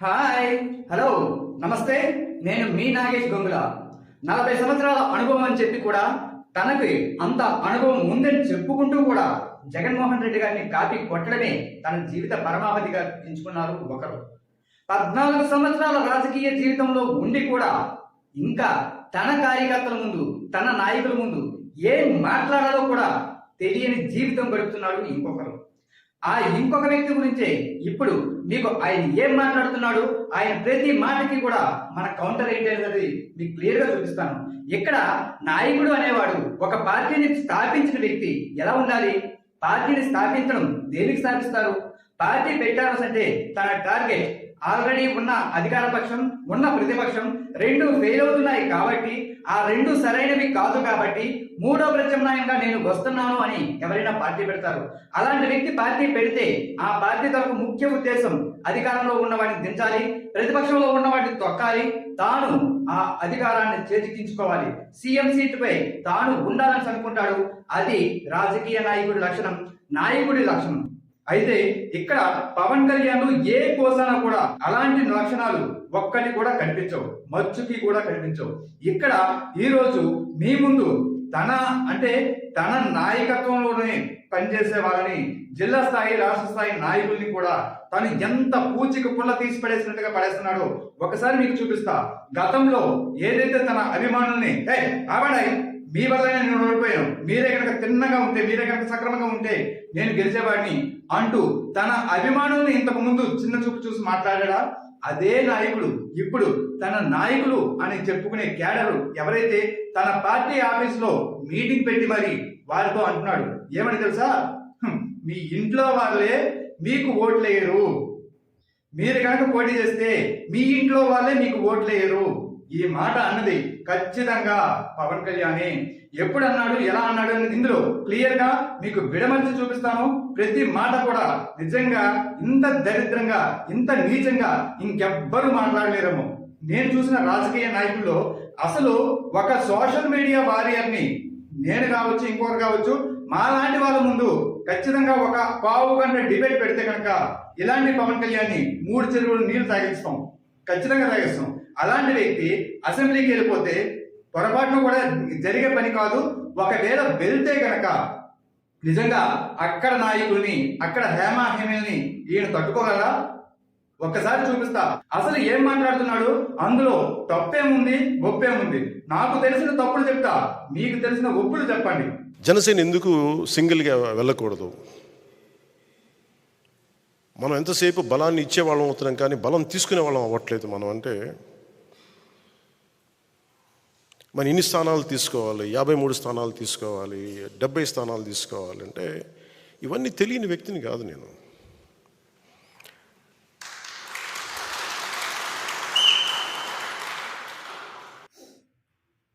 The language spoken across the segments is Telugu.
హాయ్ హలో నమస్తే. నేను మీ నాగేష్ గొంగుల. నలభై సంవత్సరాల అనుభవం అని చెప్పి కూడా తనకి అంత అనుభవం ఉందని చెప్పుకుంటూ కూడా జగన్మోహన్ రెడ్డి గారిని కాపీ కొట్టడమే తన జీవిత పరమావధిగా ఎంచుకున్నారు ఒకరు. పద్నాలుగు సంవత్సరాల రాజకీయ జీవితంలో ఉండి కూడా ఇంకా తన కార్యకర్తల ముందు తన నాయకుల ముందు ఏం మాట్లాడాలో కూడా తెలియని జీవితం గడుపుతున్నాడు ఇంకొకరు. ఆ ఇంకొక వ్యక్తి గురించే ఇప్పుడు మీకు ఆయన ఏం మాట్లాడుతున్నాడు? ఆయన ప్రతి మాటకి కూడా మన కౌంటర్ ఏంటి అనేది మీకు క్లియర్గా చూపిస్తాను. ఇక్కడ నాయకుడు అనేవాడు ఒక పార్టీని స్థాపించిన వ్యక్తి ఎలా ఉండాలి? పార్టీని స్థాపించడం దేనికి స్థాపిస్తారు? పార్టీ పెట్టాల్సి అంటే తన టార్గెట్ ఆల్రెడీ ఉన్న అధికార పక్షం ఉన్న ప్రతిపక్షం రెండు ఫెయిల్ అవుతున్నాయి కాబట్టి ఆ రెండు సరైనవి కాదు కాబట్టి మూడో ప్రత్యామ్నాయంగా నేను వస్తున్నాను అని ఎవరైనా పార్టీ పెడతారు. అలాంటి వ్యక్తి పార్టీ పెడితే ఆ పార్టీ తరపు ముఖ్య ఉద్దేశం అధికారంలో ఉన్నవాడిని దించాలి ప్రతిపక్షంలో ఉన్నవాడిని తొక్కాలి తాను ఆ అధికారాన్ని చేజిక్కించుకోవాలి. సీఎం సీటుపై తాను ఉండాలని అనుకుంటాడు. అది రాజకీయ నాయకుడి లక్షణం నాయకుడి లక్షణం. అయితే ఇక్కడ పవన్ కళ్యాణ్ ఏ కోసాన కూడా అలాంటి లక్షణాలు ఒక్కటి కూడా కనిపించవు మచ్చుకి కూడా కనిపించవు. ఇక్కడ ఈరోజు మీ ముందు తన అంటే తన నాయకత్వంలోనే పనిచేసే వాళ్ళని జిల్లా స్థాయి రాష్ట్ర స్థాయి నాయకుల్ని కూడా తను ఎంత పూచిక పుల్ల తీసి పడేసినట్టుగా పడేస్తున్నాడో ఒకసారి మీకు చూపిస్తా. గతంలో ఏదైతే తన అభిమానుల్ని "ఏ, ఆవిడాయి మీ వల్లనే నేను ఓడిపోయాను. మీరే కనుక తిన్నగా ఉంటే మీరే కనుక సక్రమంగా ఉంటే నేను గెలిచేవాడిని అంటూ తన అభిమానుల్ని ఇంతకు ముందు చిన్న చూపు చూసి మాట్లాడా అదే నాయకుడు. ఇప్పుడు తన నాయకులు అని చెప్పుకునే క్యాడరు ఎవరైతే తన పార్టీ ఆఫీస్లో మీటింగ్ పెట్టి మరి వారితో అంటున్నాడు. ఏమని తెలుసా? మీ ఇంట్లో వాళ్ళే మీకు ఓట్లేయరు. మీరు కనుక పోటీ చేస్తే మీ ఇంట్లో వాళ్ళే మీకు ఓట్లేయరు. ఈ మాట అన్నది ఖచ్చితంగా పవన్ కళ్యాణే. ఎప్పుడు అన్నాడు ఎలా అన్నాడు అనేది ఇందులో క్లియర్గా మీకు విడమర్చి చూపిస్తాను. ప్రతి మాట కూడా నిజంగా ఇంత దరిద్రంగా ఇంత నీచంగా ఇంకెవ్వరు మాట్లాడలేరేమో నేను చూసిన రాజకీయ నాయకుల్లో అసలు ఒక సోషల్ మీడియా వారియర్ని నేను కావచ్చు ఇంకొకరు కావచ్చు మాలాంటి వాళ్ళ ముందు ఖచ్చితంగా ఒక పావు గంట డిబేట్ పెడితే కనుక ఇలాంటి పవన్ కళ్యాణ్ మూడు చెరువులు నీళ్ళు తాగిస్తాం ఖచ్చితంగా తాగిస్తాం. అలాంటి వ్యక్తి అసెంబ్లీకి వెళ్ళిపోతే పొరపాటున కూడా జరిగే పని కాదు. ఒకవేళ వెళ్తే గనక నిజంగా అక్కడ నాయకుల్ని అక్కడ హేమాహేమల్ని ఈయన తట్టుకోగలరా? ఒక్కసారి చూపిస్తా. అసలు ఏం మాట్లాడుతున్నాడు? అందులో తప్పేముంది? ఒప్పేముంది? నాకు తెలిసిన తప్పులు చెప్తా. మీకు తెలిసిన ఒప్పులు చెప్పండి. జనసేన ఎందుకు సింగిల్గా వెళ్ళకూడదు? మనం ఎంతసేపు బలాన్ని ఇచ్చే వాళ్ళం అవుతున్నాం కానీ బలం తీసుకునే వాళ్ళం అవ్వట్లేదు మనం. అంటే మరి ఇన్ని స్థానాలు తీసుకోవాలి? యాభై మూడు స్థానాలు తీసుకోవాలి డెబ్బై స్థానాలు తీసుకోవాలంటే ఇవన్నీ తెలియని వ్యక్తిని కాదు నేను.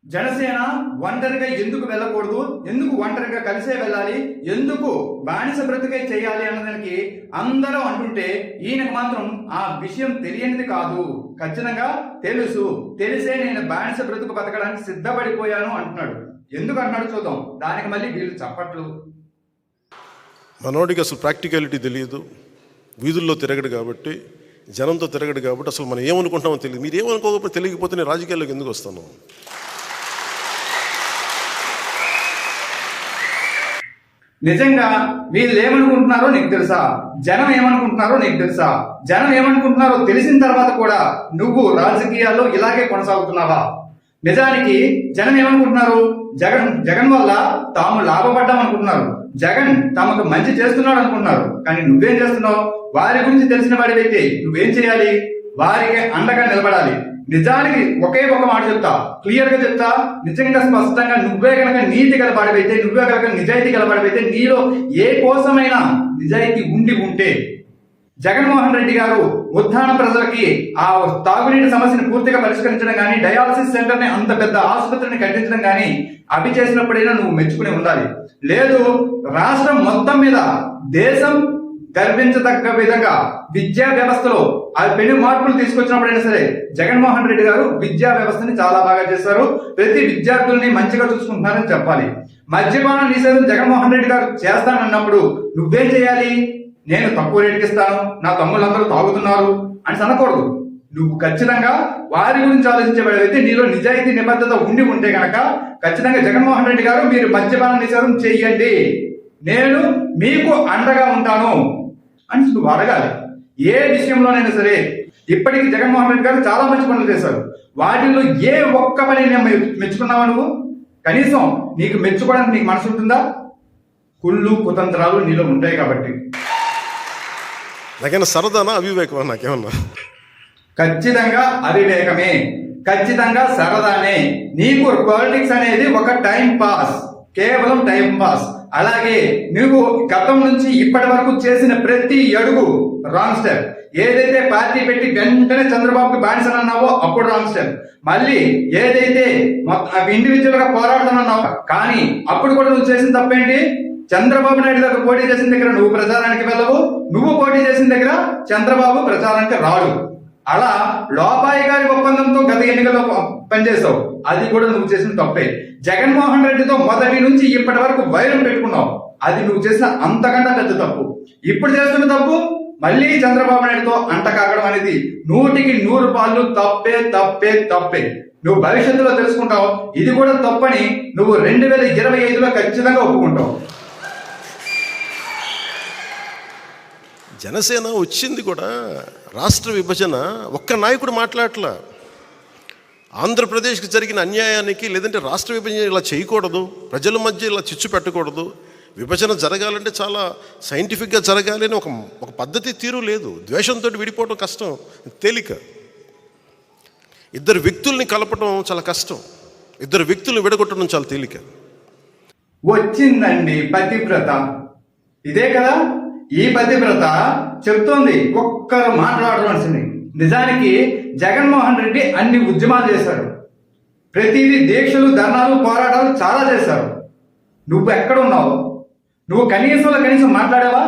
జనసేన ఒంటరిగా ఎందుకు వెళ్ళకూడదు? ఎందుకు ఒంటరిగా కలిసే వెళ్ళాలి? ఎందుకు బానిస బ్రతికే చేయాలి అన్నదానికి అందరూ అంటుంటే ఈయనకు మాత్రం ఆ విషయం తెలియనిది కాదు. ఖచ్చితంగా తెలుసు. తెలిసే నేను బానిస బ్రతుకు బతకడానికి సిద్ధపడిపోయాను అంటున్నాడు. ఎందుకు అంటున్నాడు చూద్దాం. దానికి మళ్ళీ వీళ్ళు చప్పట్లు. మనోడికి అసలు ప్రాక్టికాలిటీ తెలియదు. వీధుల్లో తిరగడు కాబట్టి జనంతో తిరగడు కాబట్టి అసలు మనం ఏమనుకుంటామో తెలియదు. మీరు ఏమనుకోకపోతే తెలియకపోతే నేను రాజకీయాల్లోకి ఎందుకు వస్తాను? నిజంగా వీళ్ళు ఏమనుకుంటున్నారో నీకు తెలుసా? జనం ఏమనుకుంటున్నారో నీకు తెలుసా? జనం ఏమనుకుంటున్నారో తెలిసిన తర్వాత కూడా నువ్వు రాజకీయాల్లో ఇలాగే కొనసాగుతున్నావా? నిజానికి జనం ఏమనుకుంటున్నారు? జగన్ జగన్ వల్ల తాము లాభపడ్డాం అనుకుంటున్నారు. జగన్ తమకు మంచి చేస్తున్నాడు అనుకుంటున్నారు. కానీ నువ్వేం చేస్తున్నావు? వారి గురించి తెలిసిన వాడివైతే నువ్వేం చేయాలి? వారికి అండగా నిలబడాలి. నిజానికి ఒకే ఒక మాట చెప్తా. క్లియర్గా చెప్తా. నిజంగా స్పష్టంగా నువ్వే కనుక నీతి గలపడవైతే నువ్వే కనుక నిజాయితీ గలపడవైతే నీలో ఏ కోసమైనా నిజాయితీ ఉండి ఉంటే జగన్మోహన్ రెడ్డి గారు ఉద్దాన ప్రజలకి ఆ తాగునీటి సమస్యను పూర్తిగా పరిష్కరించడం కానీ డయాలసిస్ సెంటర్ని అంత పెద్ద ఆసుపత్రిని కట్టించడం కానీ అవి చేసినప్పుడైనా నువ్వు మెచ్చుకుని ఉండాలి. లేదు రాష్ట్రం మొత్తం మీద దేశం గర్వించదగ్గ విధంగా విద్యా వ్యవస్థలో ఆ పెను మార్పులు తీసుకొచ్చినప్పుడైనా సరే జగన్మోహన్ రెడ్డి గారు విద్యా వ్యవస్థని చాలా బాగా చేశారు. ప్రతి విద్యార్థుల్ని మంచిగా చూసుకుంటున్నారని చెప్పాలి. మద్యపాన నిషేధం జగన్మోహన్ రెడ్డి గారు చేస్తానన్నప్పుడు నువ్వేం చేయాలి? నేను తక్కువ రేటుకి ఇస్తాను. నా తమ్ముళ్ళందరూ తాగుతున్నారు అని అనకూడదు. నువ్వు ఖచ్చితంగా వారి గురించి ఆలోచించబడేదైతే నీలో నిజాయితీ నిబద్ధత ఉండి ఉంటే గనక ఖచ్చితంగా జగన్మోహన్ రెడ్డి గారు మీరు మద్యపాన నిషేధం చేయండి. నేను మీకు అండగా ఉంటాను. అని నువ్వు అడగాలి. ఏ విషయంలోనైనా సరే ఇప్పటికి జగన్మోహన్ రెడ్డి గారు చాలా మంచి పనులు చేశారు. వాటిల్లో ఏ ఒక్క పని నేను మెచ్చుకున్నావా నువ్వు? కనీసం నీకు మెచ్చుకోవడానికి నీకు మనసు ఉంటుందా? కుళ్ళు కుతంత్రాలు నీలో ఉంటాయి కాబట్టి. నాకైనా సరదానా అవివేకమా నాకేమన్నా? ఖచ్చితంగా అవివేకమే. ఖచ్చితంగా సరదానే. నీకు పాలిటిక్స్ అనేది ఒక టైం పాస్. కేవలం టైం పాస్. అలాగే నువ్వు గతం నుంచి ఇప్పటి వరకు చేసిన ప్రతి అడుగు రాంగ్ స్టెప్ ఏదైతే పార్టీ పెట్టి వెంటనే చంద్రబాబుకి బానిసనన్నావో అప్పుడు రాంగ్ స్టెప్ మళ్ళీ ఏదైతే ఇండివిజువల్గా పోరాడుతున్నావు కానీ అప్పుడు కూడా నువ్వు చేసిన తప్పేంటి? చంద్రబాబు నాయుడు దగ్గర పోటీ చేసిన దగ్గర నువ్వు ప్రచారానికి వెళ్ళవు. నువ్వు పోటీ చేసిన దగ్గర చంద్రబాబు ప్రచారానికి రాడు. అలా లోపాయి గారి ఒప్పందంతో గత ఎన్నికల్లో పనిచేస్తావు పనిచేసావు అది కూడా నువ్వు చేసిన తప్పే. జగన్మోహన్ రెడ్డితో మొదటి నుంచి ఇప్పటి వరకు వైరం పెట్టుకున్నావు. అది నువ్వు చేసిన అంతకంటే పెద్ద తప్పు. ఇప్పుడు చేస్తున్న తప్పు? మళ్ళీ చంద్రబాబు నాయుడుతో అంటకాగడం అనేది నూటికి నూరు పాళ్ళు తప్పే తప్పే తప్పే. నువ్వు భవిష్యత్తులో తెలుసుకుంటావు. ఇది కూడా తప్పని నువ్వు రెండు వేల ఇరవై ఐదులో ఖచ్చితంగా ఒప్పుకుంటావు. జనసేన వచ్చింది కూడా రాష్ట్ర విభజన ఒక్క నాయకుడు మాట్లాడట్లా. ఆంధ్రప్రదేశ్కి జరిగిన అన్యాయానికి లేదంటే రాష్ట్ర విభజన ఇలా చేయకూడదు. ప్రజల మధ్య ఇలా చిచ్చు పెట్టకూడదు. విభజన జరగాలంటే చాలా సైంటిఫిక్గా జరగాలి అని ఒక ఒక పద్ధతి తీరు లేదు. ద్వేషంతో విడిపోవడం కష్టం తేలిక. ఇద్దరు వ్యక్తుల్ని కలపడం చాలా కష్టం. ఇద్దరు వ్యక్తులు విడగొట్టడం చాలా తేలిక. వచ్చిందండి పతివ్రత. ఇదే కదా ఈ పతివ్రత చెప్తోంది ఒక్కరు మాట్లాడవలసింది. నిజానికి జగన్మోహన్ రెడ్డి అన్ని ఉద్యమాలు చేశారు. ప్రతిదీ దీక్షలు ధర్నాలు పోరాటాలు చాలా చేశారు. నువ్వు ఎక్కడ ఉన్నావు? నువ్వు కనీసంలో కనీసం మాట్లాడావా?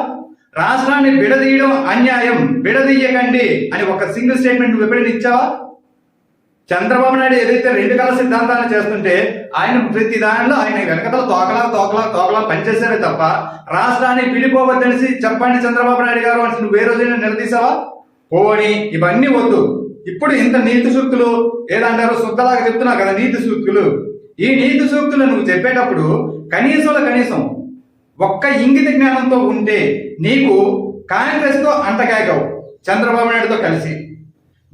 రాష్ట్రాన్ని విడదీయడం అన్యాయం. విడదీయకండి అని ఒక సింగిల్ స్టేట్మెంట్ నువ్వు ఎప్పుడైనా ఇచ్చావా? చంద్రబాబు నాయుడు ఏదైతే రెండు కాల సిద్ధాంతాలు చేస్తుంటే ఆయన ప్రతి దానిలో ఆయన వెనకతలు తోకలా తోకలా తోకలా పనిచేశారే తప్ప రాష్ట్రాన్ని విడిపోవద్దనేసి చెప్పండి చంద్రబాబు నాయుడు గారు అని నువ్వు ఏ రోజైనా నిలదీసావా? పోని ఇవన్నీ వద్దు. ఇప్పుడు ఇంత నీతి సూక్తులు ఏదంటారు శుద్ధలాగా చెప్తున్నావు కదా నీతి సూక్తులు. ఈ నీతి సూక్తులు నువ్వు చెప్పేటప్పుడు కనీసంలో కనీసం ఒక్క ఇంగిత జ్ఞానంతో ఉంటే నీకు కాంగ్రెస్తో అంటకాయగవు చంద్రబాబు నాయుడుతో కలిసి.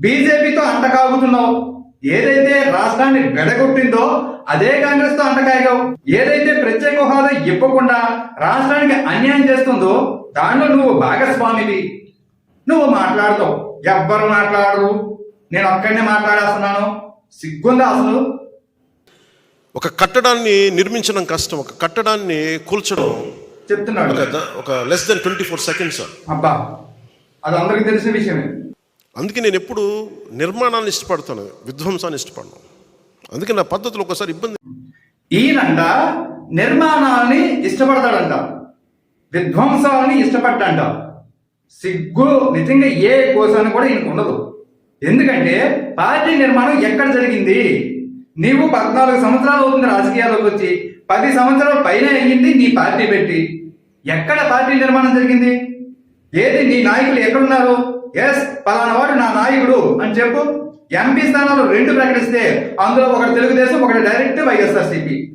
బీజేపీతో అంటకాగుతున్నావు ఏదైతే రాష్ట్రాన్ని వెడగొట్టిందో అదే కాంగ్రెస్తో అంటకాయగావు ఏదైతే ప్రత్యేక హోదా ఇవ్వకుండా రాష్ట్రానికి అన్యాయం చేస్తుందో దానిలో నువ్వు భాగస్వామివి. నువ్వు మాట్లాడుతావు. ఎవ్వరు మాట్లాడరు. నేను ఒక్కడినే మాట్లాడేస్తున్నాను. సిగ్గుందా అసలు? ఒక కట్టడాన్ని నిర్మించడం కష్టం ఒక కట్టడాన్ని కూల్చడం చెప్తున్నాడు. ఒక less than twenty four seconds అబ్బా అది అందరికి తెలిసిన విషయమే. అందుకే నేను ఎప్పుడు నిర్మాణాన్ని ఇష్టపడతాను విధ్వంసాన్ని ఇష్టపడను. అందుకే నా పద్ధతులు ఒకసారి ఇబ్బంది ఈయనంట నిర్మాణాలని ఇష్టపడతాడంట. విధ్వంసాలని ఇష్టపడ్డంట. సిగ్గు నిజంగా ఏ కోసాన్ని కూడా ఈయనకు ఉండదు. ఎందుకంటే పార్టీ నిర్మాణం ఎక్కడ జరిగింది? నీవు పద్నాలుగు సంవత్సరాలు అవుతుంది రాజకీయాల్లోకి వచ్చి పది సంవత్సరాల పైన అయ్యింది నీ పార్టీ పెట్టి. ఎక్కడ పార్టీ నిర్మాణం జరిగింది? ఏది నీ నాయకులు ఎక్కడున్నారు? ఎస్ పలానా వాడు నా నాయకుడు అని చెప్పు. ఎంపీ స్థానాలు రెండు ప్రకటిస్తే అందులో ఒకటి తెలుగుదేశం ఒకటి డైరెక్ట్ వైఎస్ఆర్సీపీ.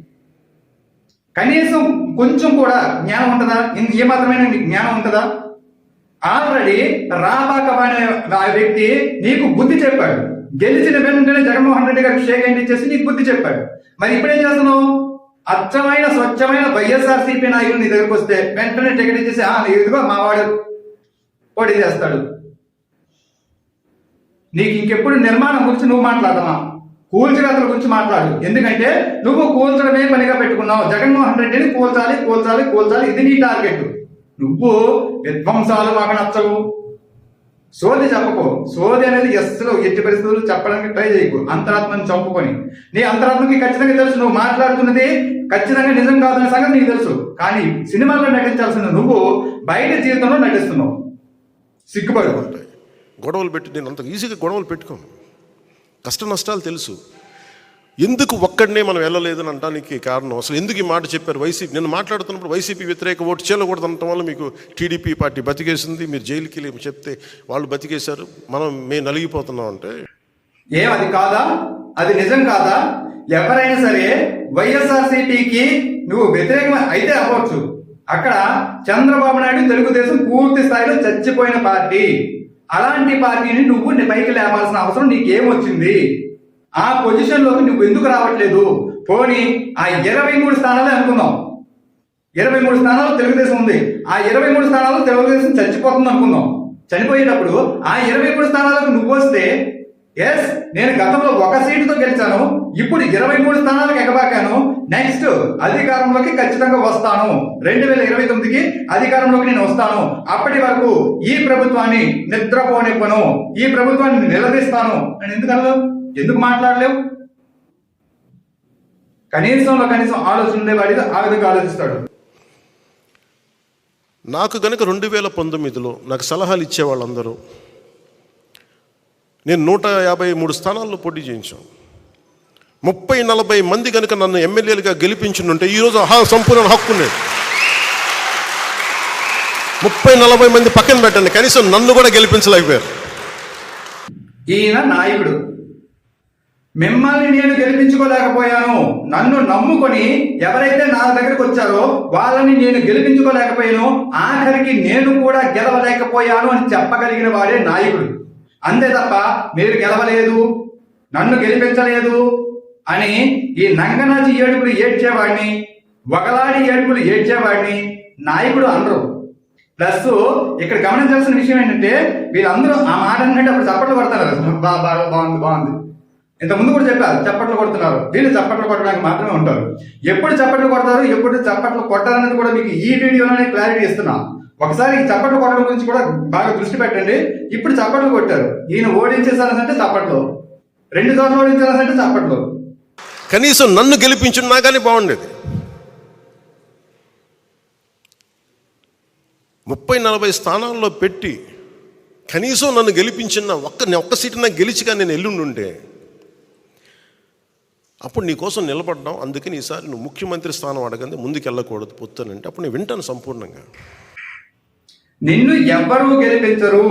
కనీసం కొంచెం కూడా జ్ఞానం ఉంటుందా? ఇన్- ఏ మాత్రమైన నీకు జ్ఞానం ఉంటుందా? ఆల్రెడీ రాబాక ఆ వ్యక్తి నీకు బుద్ధి చెప్పాడు. గెలిచిన వెంటనే జగన్మోహన్ రెడ్డి గారికి షేక్ హ్యాండ్ ఇచ్చేసి నీకు బుద్ధి చెప్పాడు. మరి ఇప్పుడేం చేస్తున్నావు? అచ్చమైన స్వచ్ఛమైన వైఎస్ఆర్సీపీ నాయకులు నీ దగ్గరకు వస్తే వెంటనే టికెట్ ఇచ్చేసి ఆ ఇదిగో మావాడు పోటీ చేస్తాడు. నీకు ఇంకెప్పుడు నిర్మాణం గురించి నువ్వు మాట్లాడమా కూల్చగతల గురించి మాట్లాడు. ఎందుకంటే నువ్వు కూల్చడమే పనిగా పెట్టుకున్నావు. జగన్మోహన్ రెడ్డిని కూల్చాలి కూల్చాలి కూల్చాలి. ఇది నీ టార్గెట్. నువ్వు విధ్వంసాలు మాకు నచ్చవు సోది చెప్పకు సోది అనేది ఎస్లో ఎట్టి పరిస్థితులు చెప్పడానికి ట్రై చేయకు. అంతరాత్మని చంపుకొని. నీ అంతరాత్మకి ఖచ్చితంగా తెలుసు నువ్వు మాట్లాడుతున్నది ఖచ్చితంగా నిజం కాదనే సంగతి నీకు తెలుసు. కానీ సినిమాలో నటించాల్సిన నువ్వు బయట జీవితంలో నటిస్తున్నావు. సిగ్గుపడి. ఉంటాయి గొడవలు పెట్టి నేను అంత ఈజీగా గొడవలు పెట్టుకోను. కష్ట నష్టాలు తెలుసు. ఎందుకు ఒక్కడనే మనం వెళ్ళలేదని అనడానికి కారణం? అసలు ఎందుకు ఈ మాట చెప్పారు వైసీపీ? నేను మాట్లాడుతున్నప్పుడు వైసీపీ వ్యతిరేక ఓటు చేయకూడదు అనటం వల్ల మీకు టీడీపీ పార్టీ బతికేసింది మీరు జైలుకి వెళ్ళి చెప్తే వాళ్ళు బతికేశారు. మనం మేము నలిగిపోతున్నాం అంటే? ఏం అది కాదా? అది నిజం కాదా? ఎవరైనా సరే వైఎస్ఆర్సీపీకి నువ్వు వ్యతిరేకం అయితే అవ్వచ్చు. అక్కడ చంద్రబాబు నాయుడు తెలుగుదేశం పూర్తి స్థాయిలో చచ్చిపోయిన పార్టీ. అలాంటి పార్టీని నువ్వు పైకి లేపాల్సిన అవసరం నీకేమొచ్చింది? ఆ పొజిషన్లోకి నువ్వు ఎందుకు రావట్లేదు? పోనీ ఆ ఇరవై మూడు స్థానాలే అనుకుందాం. ఇరవై మూడు స్థానాలు తెలుగుదేశం ఉంది. ఆ ఇరవై మూడు స్థానాలు తెలుగుదేశం చచ్చిపోతుంది అనుకుందాం. చనిపోయేటప్పుడు ఆ ఇరవై మూడు స్థానాలకు నువ్వు వస్తే ఎస్ నేను గతంలో ఒక సీటుతో గెలిచాను. ఇప్పుడు ఇరవై మూడు స్థానాలకు ఎగబాకాను. నెక్స్ట్ అధికారంలోకి ఖచ్చితంగా వస్తాను. రెండు వేల ఇరవై తొమ్మిదికి అధికారంలోకి నేను వస్తాను. అప్పటి వరకు ఈ ప్రభుత్వాన్ని నిద్రపోనివ్వను. ఈ ప్రభుత్వాన్ని నిలదీస్తాను. అని ఎందుకు ఎందుకు మాట్లాడలేవు? కనీసంలో కనీసం ఆలోచన ఉండేవాడిగా ఆ విధంగా ఆలోచిస్తాడు. నాకు గనుక రెండు వేల పంతొమ్మిదిలో నాకు సలహాలు ఇచ్చే వాళ్ళందరూ నేను నూట యాభై మూడు స్థానాల్లో పోటీ చేయించాం. ముప్పై నలభై మంది కనుక నన్ను ఎమ్మెల్యేలుగా గెలిపించుంటే ఈరోజు హా సంపూర్ణ హక్కు ఉండేది ముప్పై నలభై మంది పక్కన పెట్టండి. కనీసం నన్ను కూడా గెలిపించలేకపోయారు. ఈయన నాయకుడు. మిమ్మల్ని నేను గెలిపించుకోలేకపోయాను. నన్ను నమ్ముకొని ఎవరైతే నా దగ్గరకు వచ్చారో వాళ్ళని నేను గెలిపించుకోలేకపోయాను. ఆఖరికి నేను కూడా గెలవలేకపోయాను అని చెప్పగలిగిన వాడే నాయకుడు. అంతే తప్ప మీరు గెలవలేదు నన్ను గెలిపించలేదు అని ఈ నంగనాచి ఏడుపులు ఏడ్చేవాడిని ఒకలాడి ఏడుపులు ఏడ్చేవాడిని నాయకుడు అనరు ప్లస్ ఇక్కడ గమనించాల్సిన విషయం ఏంటంటే వీళ్ళందరూ ఆ మాట అంటే అప్పుడు చప్పట్లు పడతారు బాగుంది బాగుంది. ఇంత ముందు కూడా చెప్పారు చప్పట్లు కొడుతున్నారు. వీళ్ళు చప్పట్లు కొట్టడానికి మాత్రమే ఉంటారు. ఎప్పుడు చప్పట్లు కొడతారు ఎప్పుడు చప్పట్లు కొట్టాలనేది కూడా మీకు ఈ వీడియోలోనే క్లారిటీ ఇస్తున్నా. ఒకసారి ఈ చప్పట్లు కొట్టడం గురించి కూడా బాగా దృష్టి పెట్టండి. ఇప్పుడు చప్పట్లు కొట్టారు. ఈయన ఓడించేసానంటే చప్పట్లు. రెండు సార్లు ఓడించాలంటే చప్పట్లు. కనీసం నన్ను గెలిపించున్నా కానీ బాగుండేది. ముప్పై నలభై స్థానాల్లో పెట్టి కనీసం నన్ను గెలిపించిన ఒక్క ఒక్క సీటు నాకు గెలిచిగా నేను ఎల్లుండుంటే అప్పుడు నీ కోసం నిలబడ్డాం అందుకని ఈసారి నువ్వు ముఖ్యమంత్రి స్థానం అడగంది ముందుకు వెళ్ళకూడదు పొత్తునంటే అప్పుడు నేను వింటాను సంపూర్ణంగా. నిన్ను ఎవ్వరూ గెలిపించరు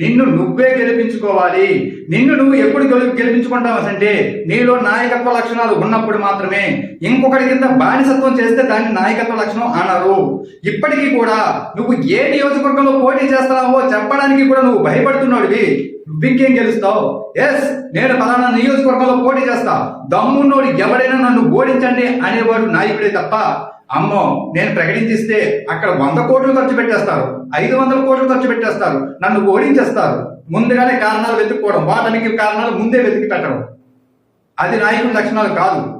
నిన్ను నువ్వే గెలిపించుకోవాలి నిన్ను నువ్వు ఎప్పుడు గెలి గెలిపించుకుంటావు అంటే నీలో నాయకత్వ లక్షణాలు ఉన్నప్పుడు మాత్రమే ఇంకొకటి కింద బానిసత్వం చేస్తే దాన్ని నాయకత్వ లక్షణం అనరు. ఇప్పటికీ కూడా నువ్వు ఏ నియోజకవర్గంలో పోటీ చేస్తున్నావో చెప్పడానికి కూడా నువ్వు భయపడుతున్నాడువి. నువ్వింకేం గెలుస్తావు? ఎస్ నేను పలానా నియోజకవర్గంలో పోటీ చేస్తా. దమ్మున్నోడు ఎవడైనా నన్ను ఓడించండి అనేవాడు నాయకుడే తప్ప అమ్మో నేను ప్రకటించిస్తే అక్కడ వంద కోట్లు ఖర్చు పెట్టేస్తారు. ఐదు వందల కోట్లు ఖర్చు పెట్టేస్తారు. నన్ను ఓడించేస్తారు. ముందుగానే కారణాలు వెతుక్కోవడం వాటనికి కారణాలు ముందే వెతికి పెట్టడం. అది నాయకుడి లక్షణాలు కాదు.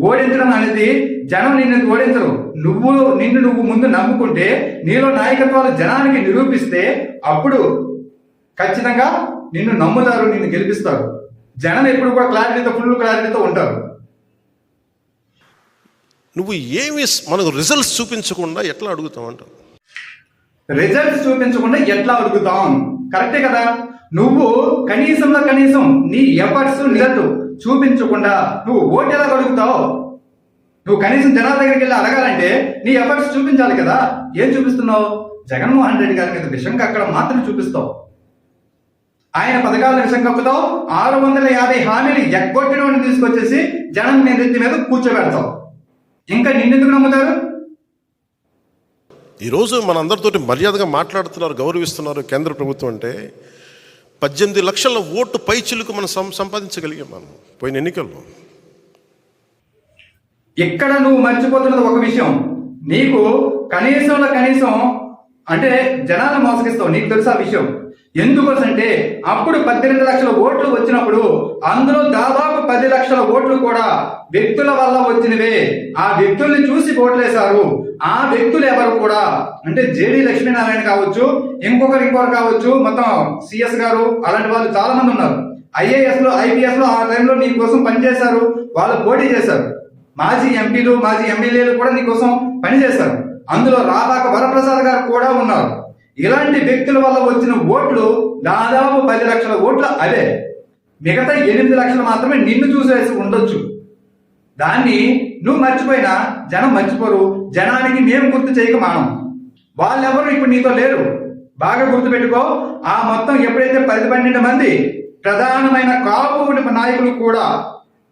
ఓడించడం అనేది జనం నిన్ను ఓడించరు. నువ్వు నిన్ను నువ్వు ముందు నమ్ముకుంటే నీలో నాయకత్వాలు జనానికి నిరూపిస్తే అప్పుడు ఖచ్చితంగా నిన్ను నమ్ముతారు నిన్ను గెలిపిస్తారు. జనం ఎప్పుడు కూడా క్లారిటీతో ఫుల్ క్లారిటీతో ఉంటారు. నువ్వు ఏమి మనకు రిజల్ట్స్ చూపించకుండా ఎట్లా అడుగుతావు అంటావు? రిజల్ట్స్ చూపించకుండా ఎట్లా అడుగుతాం? కరెక్టే కదా? నువ్వు కనీసంలో కనీసం నీ ఎఫర్ట్స్ నిజట్టు చూపించకుండా నువ్వు ఓటు ఎలా అడుగుతావు? నువ్వు కనీసం జనాల దగ్గరికి వెళ్ళి అడగాలంటే నీ ఎఫర్ట్స్ చూపించాలి కదా? ఏం చూపిస్తున్నావు? జగన్మోహన్ రెడ్డి గారి మీద విషం కక్కడం మాత్రం చూపిస్తావు. ఆయన పథకాలను విషం కక్కుతావు ఆరు వందల యాభై హామీలు ఎగ్గొట్టిన తీసుకొచ్చేసి జనం నెత్తి మీద కూర్చోబెడతావు. ఇంకా నిన్నెందుకు నమ్ముతారు? ఈరోజు మనందరితోటి మర్యాదగా మాట్లాడుతున్నారు గౌరవిస్తున్నారు కేంద్ర ప్రభుత్వం అంటే పద్దెనిమిది లక్షల ఓటు పైచిలకు మనం సంపాదించగలిగాం మనం పోయిన ఎన్నికల్లో. ఇక్కడ నువ్వు మర్చిపోతున్నది ఒక విషయం. నీకు కనీసంలో కనీసం అంటే జనాలు మోసగిస్తావు నీకు తెలుసా విషయం? ఎందుకోసంటే అప్పుడు పద్దెనిమిది లక్షల ఓట్లు వచ్చినప్పుడు అందులో దాదాపు పది లక్షల ఓట్లు కూడా వ్యక్తుల వల్ల వచ్చినవే. ఆ వ్యక్తుల్ని చూసి ఓట్లేశారు. ఆ వ్యక్తులు ఎవరు కూడా అంటే జేడి లక్ష్మీనారాయణ కావచ్చు ఇంకొకరు ఇంకొకరు కావచ్చు మొత్తం సిఎస్ గారు అలాంటి వాళ్ళు చాలా మంది ఉన్నారు. ఐఏఎస్లో ఐపీఎస్లో ఆ టైంలో నీ కోసం పనిచేశారు వాళ్ళు పోటీ చేశారు. మాజీ ఎంపీలు మాజీ ఎమ్మెల్యేలు కూడా నీకోసం పనిచేశారు. అందులో రాబాక వరప్రసాద్ గారు కూడా ఉన్నారు. ఇలాంటి వ్యక్తుల వల్ల వచ్చిన ఓట్లు దాదాపు పది లక్షల ఓట్లు అవే. మిగతా ఎనిమిది లక్షలు మాత్రమే నిన్ను చూసేసి ఉండొచ్చు. దాన్ని నువ్వు మర్చిపోయినా జనం మర్చిపోరు. జనానికి మేము గుర్తు చేయక మానం. వాళ్ళెవరు ఇప్పుడు నీతో లేరు. బాగా గుర్తుపెట్టుకో ఆ మొత్తం ఎప్పుడైతే పది పన్నెండు మంది ప్రధానమైన కాపు నాయకులు కూడా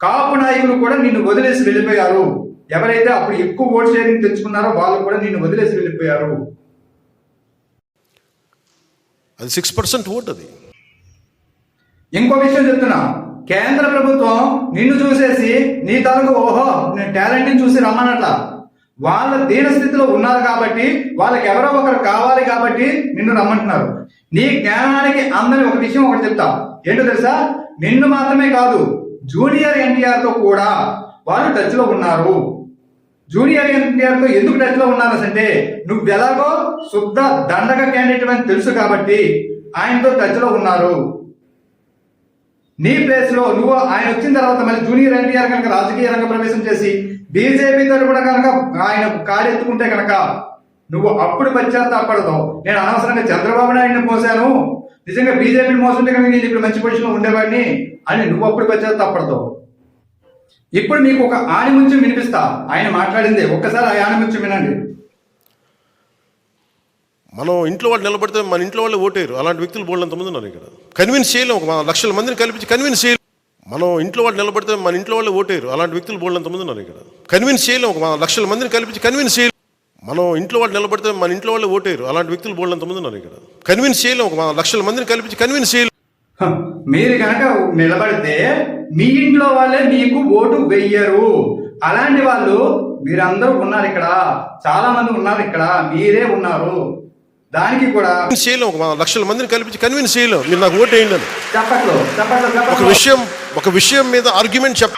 కాపు నాయకులు కూడా నిన్ను వదిలేసి వెళ్ళిపోయారు. ఎవరైతే అప్పుడు ఎక్కువ ఓట్ షేరింగ్ తెచ్చుకున్నారో వాళ్ళు కూడా నిన్ను వదిలేసి వెళ్ళిపోయారు. అది సిక్స్ పర్సెంట్ ఓట్ అది. ఇంకో విషయం చెప్తున్నా. కేంద్ర ప్రభుత్వం నిన్ను చూసేసి నీ తలకు ఓహో నేను టాలెంట్ని చూసి రమ్మనట్ల. వాళ్ళ దీన స్థితిలో ఉన్నారు కాబట్టి వాళ్ళకి ఎవరో ఒకరు కావాలి కాబట్టి నిన్ను రమ్మంటున్నారు. నీ జ్ఞానానికి అందని ఒక విషయం ఒకటి చెప్తా. ఏంటో తెలుసా? నిన్ను మాత్రమే కాదు జూనియర్ ఎన్టీఆర్తో కూడా వాళ్ళు టచ్లో ఉన్నారు. జూనియర్ ఎన్టీఆర్తో ఎందుకు టచ్లో ఉన్నారు నువ్వు ఎలాగో శుద్ధ దండగ క్యాండిడేట్ అని తెలుసు కాబట్టి ఆయనతో టచ్లో ఉన్నారు. నీ ప్లేస్లో నువ్వు ఆయన వచ్చిన తర్వాత మళ్ళీ జూనియర్ ఎన్టీఆర్ కనుక రాజకీయ రంగ ప్రవేశం చేసి బీజేపీతో కూడా కనుక ఆయన కాడెత్తుకుంటే కనుక నువ్వు అప్పుడు పశ్చాత్తాపడదు నేను అనవసరంగా చంద్రబాబు నాయుడిని మోసాను. నిజంగా బీజేపీని మోసుంటే కనుక నేను ఇప్పుడు మంచి పొజిషన్ ఉండేవాడిని అని నువ్వు అప్పుడు పశ్చాత్తాపడతావు. ఇప్పుడు మీకు ఒక ఆణిముత్యం వినిపిస్తా. ఆయన మాట్లాడింది. ఒక్కసారి ఆ ఆణిముత్యం వినండి. మనం ఇంట్లో వాళ్ళు నిలబడితే మన ఇంట్లో వాళ్ళు ఓటేరు అలాంటి వ్యక్తులు బోల్డంత మంది ఉన్నారు ఇక్కడ. కన్విన్స్ చేయలేం ఒక లక్షల మందిని కల్పించి కన్విన్స్ చేయలేం మనం ఇంట్లో వాళ్ళు నిలబడితే మన ఇంట్లో వాళ్ళు ఓటేరు అలాంటి వ్యక్తులు బోల్డంత మంది ఉన్నారు ఇక్కడ. కన్విన్స్ చేయలేం ఒక లక్షల మందిని కల్పించి కన్విన్స్ చేయలేం మనం ఇంట్లో వాళ్ళు నిలబడితే మన ఇంట్లో వాళ్ళు ఓటేరు అలాంటి వ్యక్తులు బోల్డంత మంది ఉన్నారు ఇక్కడ. కన్విన్స్ చేయలేం ఒక లక్షల మందిని కల్పించి కన్విన్స్ చేయలేం హ, మీరు కనుక నిలబడితే మీ ఇంట్లో వాళ్ళే మీకు ఓటు వెయ్యరు. అలాంటి వాళ్ళు మీరందరూ ఉన్నారు ఇక్కడ. చాలా మంది ఉన్నారు ఇక్కడ. మీరే ఉన్నారు. దానికి కూడా చేయలేం ఒక లక్షల మందిని కల్పించి కన్విన్స్ చేయలేం మీరు నాకు ఓటు వేయండి చెప్పట్లు చెప్పట్లు ఒక విషయం ఒక విషయం మీద ఆర్గ్యుమెంట్ చెప్ప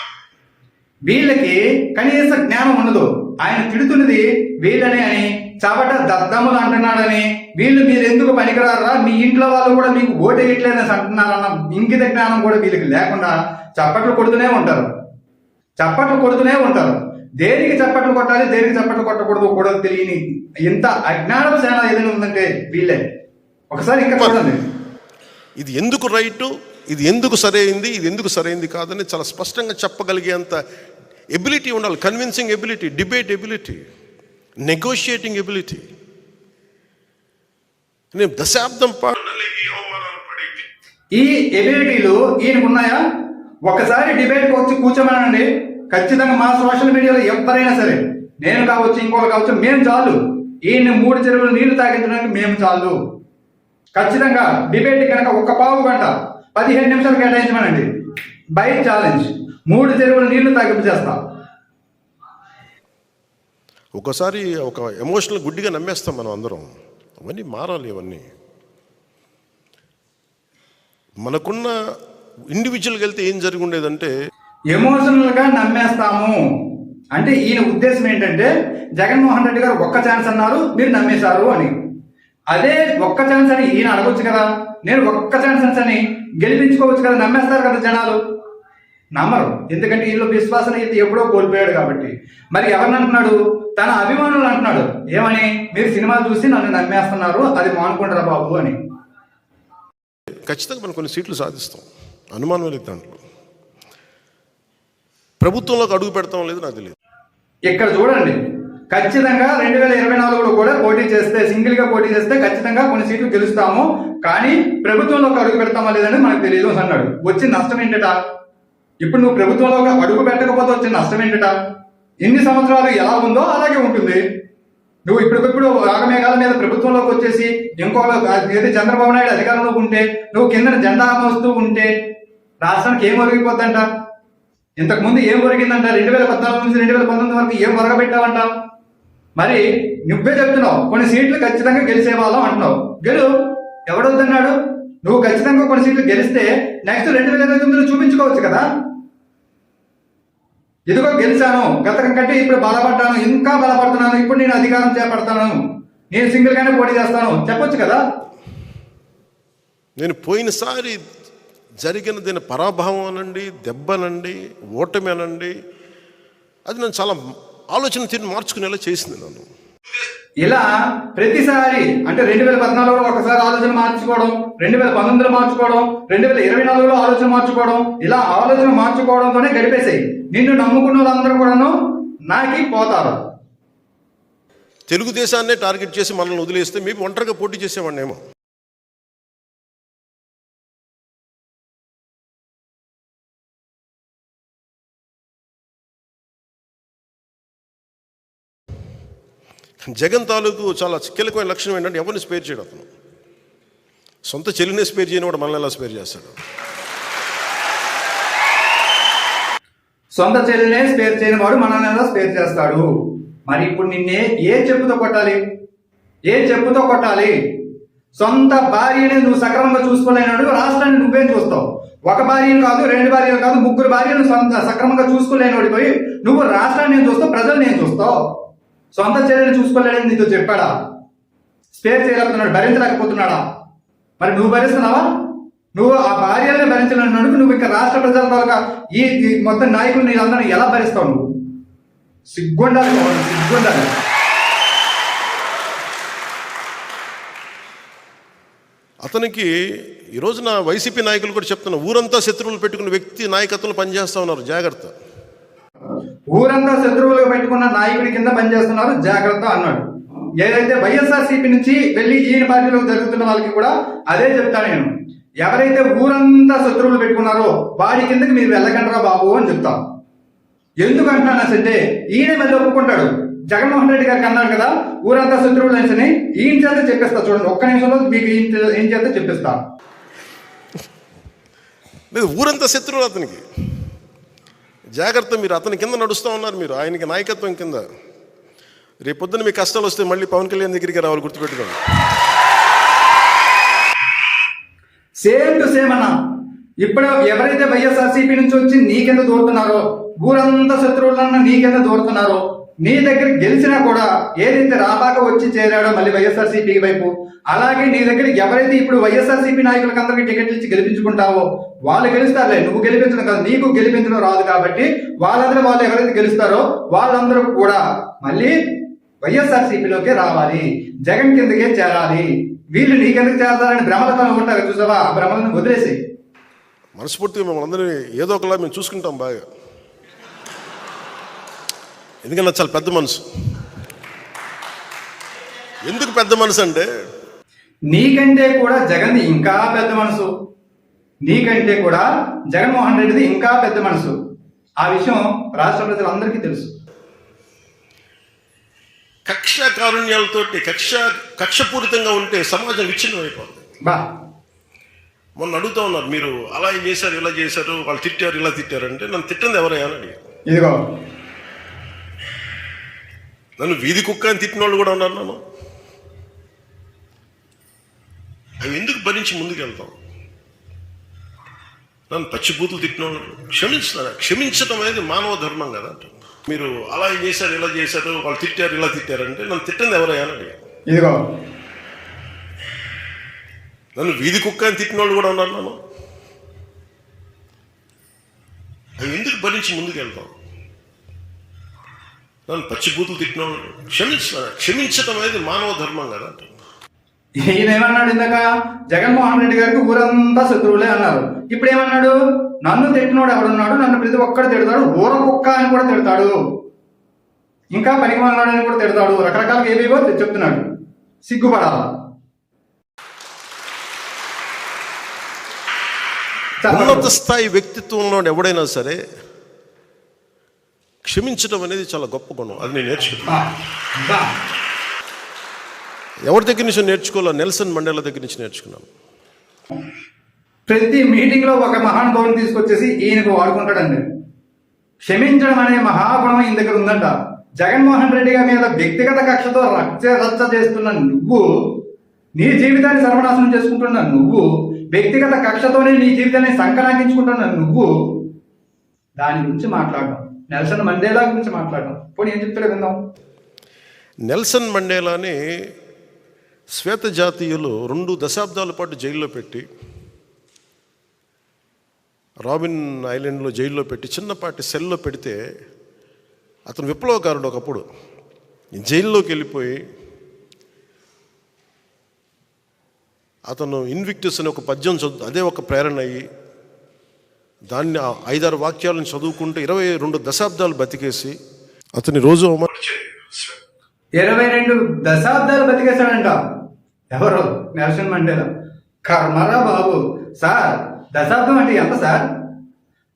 వీళ్ళకి కనీస జ్ఞానం ఉండదు. ఆయన తిడుతున్నది వీళ్ళనే అని చవట దద్దమ్మలు అంటున్నాడని వీళ్ళు మీరు ఎందుకు పనికిరారా? మీ ఇంట్లో వాళ్ళు కూడా మీకు ఓటు వేయట్లేదని అంటున్నారన్న ఇంగిత జ్ఞానం కూడా వీళ్ళకి లేకుండా చప్పట్లు కొడుతూనే ఉంటారు. చప్పట్లు కొడుతూనే ఉంటారు. దేనికి చప్పట్లు కొట్టాలి దేనికి చప్పట్లు కొట్టకూడదు కూడా తెలియని ఇంత అజ్ఞానం సేన ఏదైనా ఉందంటే వీళ్ళే. ఒకసారి ఇంకా చూడండి. ఇది ఎందుకు రైటు? ఇది ఎందుకు సరైంది? ఇది ఎందుకు సరైంది కాదని చాలా స్పష్టంగా చెప్పగలిగేంత ఎబిలిటీ ఉండాలి. Convincing ability debate ability negotiating ability. నేను దశాబ్దం పాటు ఈ ఎబిలిటీలు ఈయనకు ఉన్నాయా? ఒకసారి డిబేట్కి వచ్చి కూర్చోమనండి. ఖచ్చితంగా మా సోషల్ మీడియాలో ఎవరైనా సరే నేను కావచ్చు ఇంకోటి కావచ్చు మేము చాలు. ఈయన్ని మూడు చెరువులు నీళ్ళు తాగించడానికి మేము చాలు. ఖచ్చితంగా డిబేట్ కనుక ఒక పావు గంట పదిహేను నిమిషాలు కేటాయించమనండి. By challenge. మూడు చెరువులు నీళ్ళు తాగింపజేస్తా ఒకసారి ఒక ఎమోషనల్ గుడ్డిగా నమ్మేస్తాం మనం అందరం. అవన్నీ మారాలి ఇవన్నీ. మనకున్న ఇండివిజువల్గా వెళ్తే ఏం జరిగి ఉండేదంటే ఎమోషనల్గా నమ్మేస్తాము. అంటే ఈయన ఉద్దేశం ఏంటంటే జగన్మోహన్ రెడ్డి గారు ఒక్క ఛాన్స్ అన్నారు మీరు నమ్మేశారు అని. అదే ఒక్క ఛాన్స్ అని ఈయన అడగొచ్చు కదా. నేను ఒక్క ఛాన్స్ అని గెలిపించుకోవచ్చు కదా నమ్మేస్తారు కదా జనాలు. నమ్మరు. ఎందుకంటే వీళ్ళు విశ్వాసం అయితే ఎప్పుడో కోల్పోయాడు కాబట్టి. మరి ఎవరిని అంటున్నాడు? తన అభిమానులు అంటున్నాడు. ఏమని? మీరు సినిమా చూసి నన్ను నమ్మేస్తున్నారు అది మానుకుంటారా బాబు అని. ఖచ్చితంగా మనం కొన్ని సీట్లు సాధిస్తాం. అనుమానం లేదు దాంట్లో ప్రభుత్వంలోకి అడుగు పెడతాం లేదు నాకు తెలియదు. ఇక్కడ చూడండి ఖచ్చితంగా రెండు వేల ఇరవై నాలుగులో కూడా పోటీ చేస్తే సింగిల్గా పోటీ చేస్తే ఖచ్చితంగా కొన్ని సీట్లు గెలుస్తాము. కానీ ప్రభుత్వంలోకి అడుగు పెడతామా లేదని మనకు తెలియదు అన్నాడు. వచ్చిన నష్టం ఏంటట? ఇప్పుడు నువ్వు ప్రభుత్వంలోకి అడుగు పెట్టకపోతే వచ్చిన నష్టం ఏంటట? ఎన్ని సంవత్సరాలు ఎలా ఉందో అలాగే ఉంటుంది. నువ్వు ఇప్పటికప్పుడు రాగమేఘాల మీద ప్రభుత్వంలోకి వచ్చేసి ఇంకో ఏది చంద్రబాబు నాయుడు అధికారంలో ఉంటే నువ్వు కింద జెండా మోస్తూ ఉంటే రాష్ట్రానికి ఏం ఒరిగిపోద్దంట? ఇంతకు ముందు ఏం ఒరిగిందంట? రెండు వేల పద్నాలుగు నుంచి రెండు వేల పంతొమ్మిది వరకు ఏం ఒరగబెట్టావంట? మరి నువ్వే చెప్తున్నావు కొన్ని సీట్లు ఖచ్చితంగా గెలిచే వాళ్ళం అంటున్నావు. గెలు ఎవడొద్దన్నాడు? నువ్వు ఖచ్చితంగా కొన్ని సీట్లు గెలిస్తే నెక్స్ట్ రెండు వేల ఇరవై తొమ్మిదిలో చూపించుకోవచ్చు కదా? ఇదిగో గెలిచాను గతం కంటే ఇప్పుడు బలపడ్డాను ఇంకా బలపడుతున్నాను ఇప్పుడు నేను అధికారం చేపడతాను. నేను సింగిల్ గానే పోటీ చేస్తాను. చెప్పొచ్చు కదా? నేను పోయినసారి జరిగిన దీని పరాభవం అనండి దెబ్బనండి ఓటమి అనండి. అది నన్ను చాలా ఆలోచన తీరు మార్చుకునేలా చేసింది నన్ను. ఇలా ప్రతిసారి అంటే రెండు వేల పద్నాలుగులో ఒకసారి ఆలోచన మార్చుకోవడం రెండు వేల పంతొమ్మిదిలో మార్చుకోవడం రెండు వేల ఇరవై నాలుగులో ఆలోచన మార్చుకోవడం ఇలా ఆలోచన మార్చుకోవడంతోనే గడిపేసాయి నిన్ను నమ్ముకున్న వాళ్ళందరూ కూడాను నాకి పోతారు. తెలుగుదేశాన్నే టార్గెట్ చేసి మనల్ని వదిలేస్తే మీకు ఒంటరిగా పోటీ చేసేవాడినేమో. జగన్ తాలూకు చాలా కీలకమైన లక్షణం ఏంటంటే ఎవరిని స్పేర్ చేయడు అతను. సొంత చెల్లినే స్పేర్ చేయని వాడు మనల్ని ఎలా స్పేర్ చేస్తాడు? సొంత చెల్లినే స్పేర్ చేయని వాడు మనల్ని ఎలా స్పేర్ చేస్తాడు? మరి ఇప్పుడు నిన్నే ఏ చెప్పుతో కొట్టాలి? ఏ చెప్పుతో కొట్టాలి? సొంత భార్యని నువ్వు సక్రమంగా చూసుకోలేనాడు రాష్ట్రాన్ని నువ్వేం చూస్తావు? ఒక భార్యను కాదు రెండు భార్యలు కాదు ముగ్గురు భార్యను సొంత సక్రమంగా చూసుకోలేనివాడిపోయి నువ్వు రాష్ట్రాన్ని నేను చూస్తావు? ప్రజల్ని నేను చూస్తావు? సొంత చర్యలు చూసుకోలేడని నీతో చెప్పాడా? స్పేర్ చేయలేకపోతున్నాడు భరించలేకపోతున్నాడా? మరి నువ్వు భరిస్తున్నావా? నువ్వు ఆ భార్యల్ని భరించలేనప్పుడు నువ్వు ఇంకా రాష్ట్ర ప్రజల ద్వారా ఈ మొత్తం నాయకులు నీళ్ళందరినీ ఎలా భరిస్తావు నువ్వు? సిగ్గుండాలి సిగ్గుండాలి. అతనికి ఈరోజు నా వైసీపీ నాయకులు కూడా చెప్తున్నా ఊరంతా శత్రువులు పెట్టుకున్న వ్యక్తి నాయకత్వంలో పనిచేస్తా ఉన్నారు. జాగ్రత్త. ఊరంతా శత్రువులుగా పెట్టుకున్న నాయకుడి కింద పనిచేస్తున్నారు. జాగ్రత్త అన్నాడు. ఏదైతే వైఎస్ఆర్సీపీ నుంచి వెళ్ళి ఈయన పార్టీలోకి జరుగుతున్న వాళ్ళకి కూడా అదే చెప్తా నేను. ఎవరైతే ఊరంతా శత్రువులు పెట్టుకున్నారో వాడి కిందకి మీరు వెళ్ళకండిరా బాబు అని చెప్తాను ఎందుకు అంటున్నానంటే ఈయన మళ్ళీ ఒప్పుకుంటాడు. జగన్మోహన్ రెడ్డి గారికి అన్నాడు కదా ఊరంతా శత్రువులు అని ఈయన చేత చెప్పేస్తా చూడండి. ఒక్క నిమిషంలో మీకు ఈయన చేత చెప్పిస్తా. ఊరంతా శత్రువులు అతనికి. జాగ్రత్త మీరు. అతని కింద నడుస్తూ ఉన్నారు మీరు. ఆయనకి నాయకత్వం కింద. రేపు పొద్దున మీ కష్టాలు వస్తే మళ్ళీ పవన్ కళ్యాణ్ దగ్గరికి రావాలి గుర్తుపెట్టుకోండి. సేమ్ టు సేమ్ అన్న. ఇప్పుడు ఎవరైతే వైఎస్ఆర్సీపీ నుంచి వచ్చి నీ కింద దూరుతున్నారో ఊరంతా శత్రువులన్న నీ కింద దూరుతున్నారో నీ దగ్గర గెలిచినా కూడా ఏదైతే రాబాక వచ్చి చేరాడో మళ్ళీ వైఎస్ఆర్సీపీ వైపు. అలాగే నీ దగ్గర ఎవరైతే ఇప్పుడు వైఎస్ఆర్సీపీ నాయకులకు అందరికీ టికెట్లు ఇచ్చి గెలిపించుకుంటావో వాళ్ళు గెలుస్తారులే. నువ్వు గెలిపించడం కాదు నీకు గెలిపించడం రాదు కాబట్టి వాళ్ళందరూ వాళ్ళు ఎవరైతే గెలుస్తారో వాళ్ళందరూ కూడా మళ్ళీ వైఎస్ఆర్సీపీలోకి రావాలి. జగన్ కిందకే చేరాలి. వీళ్ళు నీకెందుకు చేరతారని భ్రమలతో ఉంటారు చూసావా? ఆ భ్రమలను వదిలేసి మనస్ఫూర్తిగా మిమ్మల్ని అందరినీ ఏదో ఒకలా మేము చూసుకుంటాం బాగా. ఎందుకన్నా చాలా పెద్ద మనసు. ఎందుకు పెద్ద మనసు అంటే? నీకంటే కూడా జగన్ ఇంకా పెద్ద మనసు. నీకంటే కూడా జగన్మోహన్ రెడ్డిది ఇంకా పెద్ద మనసు. ఆ విషయం రాష్ట్ర ప్రజలందరికీ తెలుసు. కక్ష కారుణ్యాలతోటి కక్ష కక్షపూరితంగా ఉంటే సమాజం విచ్ఛిన్నం అయిపోతుంది బా. మొన్న అడుగుతా ఉన్నారు మీరు అలా చేశారు ఇలా చేశారు వాళ్ళు తిట్టారు ఇలా తిట్టారు అంటే నన్ను తిట్టింది ఎవరయ్యా అని అడిగారు. ఇదిగో నన్ను వీధి కుక్క అని తిట్టిన వాళ్ళు కూడా ఉన్నారు నన్ను. అవి ఎందుకు భరించి ముందుకు వెళ్తాం నన్ను పచ్చిబూతులు తిట్టిన వాళ్ళు క్షమించుతారా? క్షమించడం అనేది మానవ ధర్మం కదా మీరు అలా చేశారు ఇలా చేశారు వాళ్ళు తిట్టారు ఇలా తిట్టారు అంటే నన్ను తిట్టింది ఎవరయ్యా ఇదిగో. నన్ను వీధి కుక్క అని తిట్టిన వాళ్ళు కూడా ఉన్నారు నన్ను. అవి ఎందుకు భరించి ముందుకు వెళ్తాం నన్ను పచ్చిబూతులు తిట్టిన క్షమించుతారా క్షమించడం అనేది మానవ ధర్మం కదా అంట ఈయన ఏమన్నాడు ఇందాక? జగన్మోహన్ రెడ్డి గారికి ఊరంతా శత్రువులే అన్నారు. ఇప్పుడు ఏమన్నాడు నన్ను తిట్టినోడు ఎవడున్నాడు? నన్ను ప్రతి ఒక్కడు తిడతాడు. ఊర కుక్క అని కూడా తిడతాడు. ఇంకా పనికి అని కూడా తిడతాడు. రకరకాలుగా ఏవేవో చెప్తున్నాడు. సిగ్గుపడాలా? ఉన్నత స్థాయి వ్యక్తిత్వం ఉన్నవాడు ఎవడైనా సరే క్షమించడం అనేది చాలా గొప్ప గుణం. అది నేను నేర్చుకున్నాను. ఎవరి దగ్గర నుంచి నేర్చుకోవాలో నెల్సన్ మండేలా దగ్గర నుంచి నేర్చుకున్నాను. ప్రతి మీటింగ్లో ఒక మహానుభావుని తీసుకొచ్చేసి ఈయనకు వాడుకుంటాడండి క్షమించడం అనే మహాగుణం ఈయన దగ్గర ఉందంట. జగన్మోహన్ రెడ్డి గారి మీద వ్యక్తిగత కక్షతో రచ్చ రచ్చ చేస్తున్న నువ్వు నీ జీవితాన్ని సర్వనాశనం చేసుకుంటున్న నువ్వు వ్యక్తిగత కక్షతోనే నీ జీవితాన్ని సంకనాకించుకుంటున్న నువ్వు దాని గురించి మాట్లాడడం. నెల్సన్ మండేలా గురించి మాట్లాడడం పోనీ ఏం చెప్తాడో విందాం. నెల్సన్ మండేలాని శ్వేత జాతీయులు రెండు దశాబ్దాల పాటు జైల్లో పెట్టి రాబిన్ ఐలాండ్లో జైల్లో పెట్టి చిన్నపాటి సెల్లో పెడితే అతను విప్లవకారుడు ఒకప్పుడు. జైల్లోకి వెళ్ళిపోయి అతను ఇన్విక్టస్ అనే ఒక పద్యం చదువు అదే ఒక ప్రేరణ అయ్యి దాన్ని ఐదారు వాక్యాలను చదువుకుంటే ఇరవై రెండు దశాబ్దాలు బతికేసి అతని రోజు ఇరవై రెండు దశాబ్దాలు బతికేశాడంట. ఎవరు? Nelson Mandela. కర్మరా బాబు. సార్ దశాబ్దం అంటే ఎంత సార్?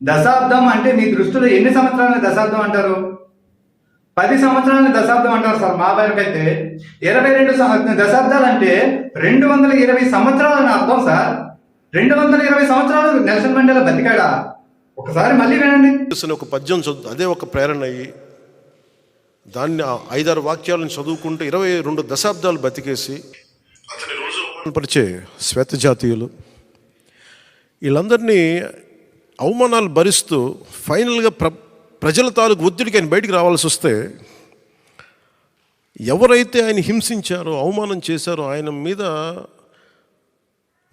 దశాబ్దం అంటే మీ దృష్టిలో ఎన్ని సంవత్సరాలని దశాబ్దం అంటారు? పది సంవత్సరాలని దశాబ్దం అంటారు సార్ మా పేరుకి అయితే ఇరవై రెండు దశాబ్దాలు అంటే రెండు వందల ఇరవై సంవత్సరాలని అర్థం సార్. రెండు వందల ఇరవై సంవత్సరాలు నెల్సన్ మండేలా బతికాడా? ఒకసారి మళ్ళీ వినండి. చూసిన ఒక పద్యం చదువు అదే ఒక ప్రేరణ అయ్యి దాన్ని ఆ ఐదారు వాక్యాలను చదువుకుంటే ఇరవై రెండు దశాబ్దాలు బతికేసి పరిచే శ్వేత జాతీయులు వీళ్ళందరినీ అవమానాలు భరిస్తూ ఫైనల్గా ప్ర ప్రజల తాలూకు ఒత్తిడికి ఆయన బయటికి రావాల్సి వస్తే ఎవరైతే ఆయన హింసించారో అవమానం చేశారో ఆయన మీద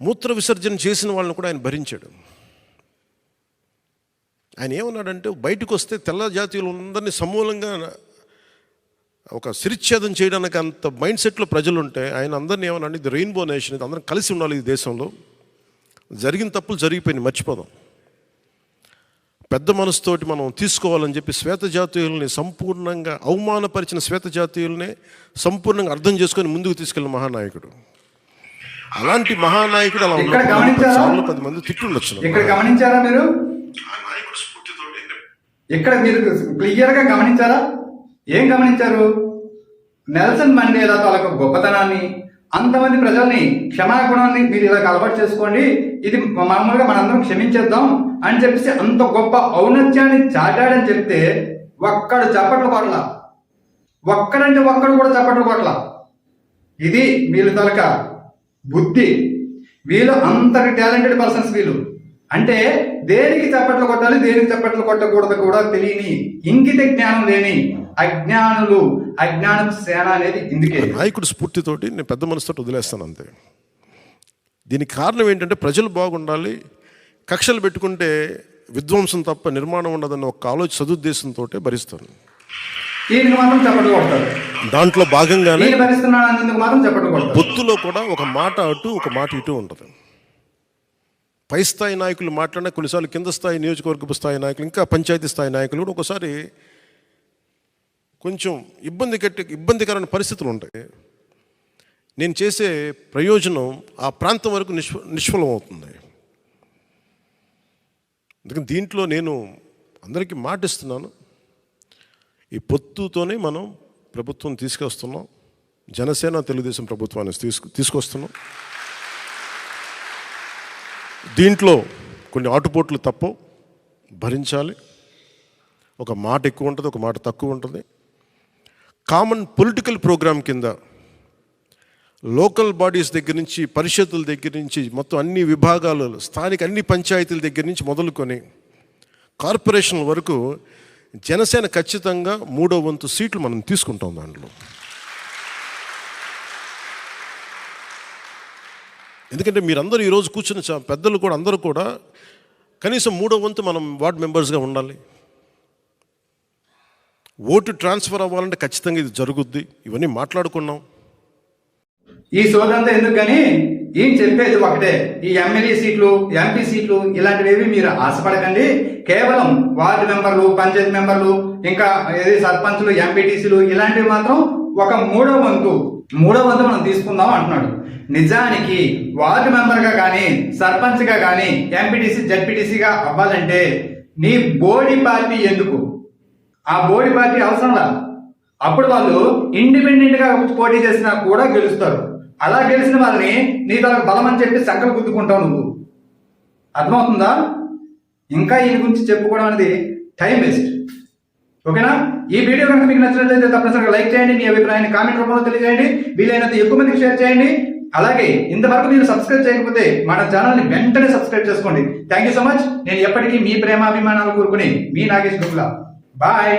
మూత్ర విసర్జన చేసిన వాళ్ళని కూడా ఆయన భరించాడు. ఆయన ఏమన్నాడంటే బయటకు వస్తే తెల్ల జాతీయులు అందరినీ సమూలంగా ఒక శిరిచ్ఛేదం చేయడానికి అంత మైండ్ సెట్లో ప్రజలు ఉంటే ఆయన అందరినీ ఏమన్నా ఇది రెయిన్బో నేషన్ ఇది అందరం కలిసి ఉండాలి ఈ దేశంలో. జరిగిన తప్పులు జరిగిపోయినాయి మర్చిపోదాం. పెద్ద మనసుతోటి మనం తీసుకోవాలని చెప్పి శ్వేత జాతీయుల్ని సంపూర్ణంగా అవమానపరిచిన శ్వేత జాతీయుల్ని సంపూర్ణంగా అర్థం చేసుకొని ముందుకు తీసుకెళ్ళిన మహానాయకుడు. అలాంటి మహానాయకుడు అలా ఇక్కడ ఉన్నప్పుడు గమనించారా? చాలా పది మంది తిట్టుండొచ్చు ఇక్కడ గమనించారా మీరు? ఇక్కడ మీరు క్లియర్గా గమనించారా? ఏం గమనించారు? నెల్సన్ మండేలా తాలూకు గొప్పతనాన్ని అంతమంది ప్రజల్ని క్షమాగుణాన్ని మీరు ఇలా అలవాటు చేసుకోండి. ఇది మామూలుగా మనందరం క్షమించేద్దాం అని చెప్పేసి అంత గొప్ప ఔన్నత్యాన్ని చాటాడని చెప్తే ఒక్కడు చప్పట్లు కొట్ల ఒక్కడంటే ఒక్కడు కూడా చప్పట్లు కొట్ల ఇది వీళ్ళ తాలూక బుద్ధి. వీళ్ళు అంతటి టాలెంటెడ్ పర్సన్స్ వీళ్ళు. అంటే దేనికి చప్పట్లు కొట్టాలి దేనికి చప్పట్లు కొట్టకూడదు కూడా తెలియని ఇంకిత జ్ఞానం లేని అజ్ఞానులు అజ్ఞానం సేన అనేది ఇందుకే. నాయకుడు స్ఫూర్తితోటి నేను పెద్ద మనసుతో వదిలేస్తాను అంతే. దీనికి కారణం ఏంటంటే ప్రజలు బాగుండాలి కక్షలు పెట్టుకుంటే విధ్వంసం తప్ప నిర్మాణం ఉండదన్న ఒక ఆలోచన సదుద్దేశంతో భరిస్తాను. ఈయనకి మాత్రం చప్పట్లు కొడతారు. దాంట్లో భాగంగానే ఈయన భరిస్తున్నాడు అన్నందుకు మాత్రం చప్పట్లు కొడతారు. పొత్తులో కూడా ఒక మాట అటు ఒక మాట ఇటు ఉంటుంది. పై స్థాయి నాయకులు మాట్లాడినా కొన్నిసార్లు కింద స్థాయి నియోజకవర్గపు స్థాయి నాయకులు ఇంకా పంచాయతీ స్థాయి నాయకులు కూడా ఒకసారి కొంచెం ఇబ్బంది కట్టి ఇబ్బందికరమైన పరిస్థితులు ఉంటాయి. నేను చేసే ప్రయోజనం ఆ ప్రాంతం వరకు నిష్ఫ నిష్ఫలం అవుతుంది అందుకని దీంట్లో నేను అందరికీ మాటిస్తున్నాను. ఈ పొత్తుతోనే మనం ప్రభుత్వం తీసుకొస్తున్నాం. జనసేన తెలుగుదేశం ప్రభుత్వాన్ని తీసుకు తీసుకొస్తున్నాం. దీంట్లో కొన్ని ఆటుపోట్లు తప్పవు. భరించాలి. ఒక మాట ఎక్కువ ఉంటుంది ఒక మాట తక్కువ ఉంటుంది. కామన్ పొలిటికల్ ప్రోగ్రామ్ కింద లోకల్ బాడీస్ దగ్గర నుంచి పరిషత్తుల దగ్గర నుంచి మొత్తం అన్ని విభాగాలు స్థానిక అన్ని పంచాయతీల దగ్గర నుంచి మొదలుకొని కార్పొరేషన్ వరకు జనసేన ఖచ్చితంగా మూడో వంతు సీట్లు మనం తీసుకుంటాం దాంట్లో. ఎందుకంటే మీరందరూ ఈరోజు కూర్చున్న చా- పెద్దలు కూడా అందరూ కూడా కనీసం మూడో వంతు మనం వార్డ్ మెంబర్స్గా ఉండాలి. ఓటు ట్రాన్స్ఫర్ అవ్వాలంటే ఖచ్చితంగా ఇది జరుగుద్ది. ఇవన్నీ మాట్లాడుకున్నాం. ఈ సోదంతా ఎందుకు కానీ ఈయన చెప్పేది ఒకటే. ఈ ఎమ్మెల్యే సీట్లు ఎంపీ సీట్లు ఇలాంటివి మీరు ఆశపడకండి. కేవలం వార్డు మెంబర్లు పంచాయతీ మెంబర్లు ఇంకా ఏది సర్పంచ్లు ఎంపీటీసీలు ఇలాంటివి మాత్రం ఒక మూడో వంతు మూడో వంతు మనం తీసుకుందాం అంటున్నాడు. నిజానికి వార్డు మెంబర్గా కానీ సర్పంచ్గా కానీ ఎంపీటీసీ జడ్పీటీసీగా అవ్వాలంటే నీ బోడీ పార్టీ ఎందుకు? ఆ బోడి పార్టీ అవసరంలా అప్పుడు వాళ్ళు ఇండిపెండెంట్గా పోటీ చేసినా కూడా గెలుస్తారు. అలా గెలిచిన వాళ్ళని నీ తన బలం అని చెప్పి సంకలు గుద్దుకుంటావు నువ్వు. అర్థమవుతుందా? ఇంకా ఈయన గురించి చెప్పుకోవడం అనేది టైం వేస్ట్ ఓకేనా? ఈ వీడియో కనుక మీకు నచ్చినట్లయితే తప్పనిసరిగా లైక్ చేయండి మీ అభిప్రాయాన్ని కామెంట్ రూపంలో తెలియజేయండి వీలైనంత ఎక్కువ మందికి షేర్ చేయండి. అలాగే ఇంతవరకు మీరు సబ్స్క్రైబ్ చేయకపోతే మన ఛానల్ని వెంటనే సబ్స్క్రైబ్ చేసుకోండి. థ్యాంక్ యూ సో మచ్ నేను ఎప్పటికీ మీ ప్రేమాభిమానాలు కోరుకుని మీ నాగేష్ గుప్లా బాయ్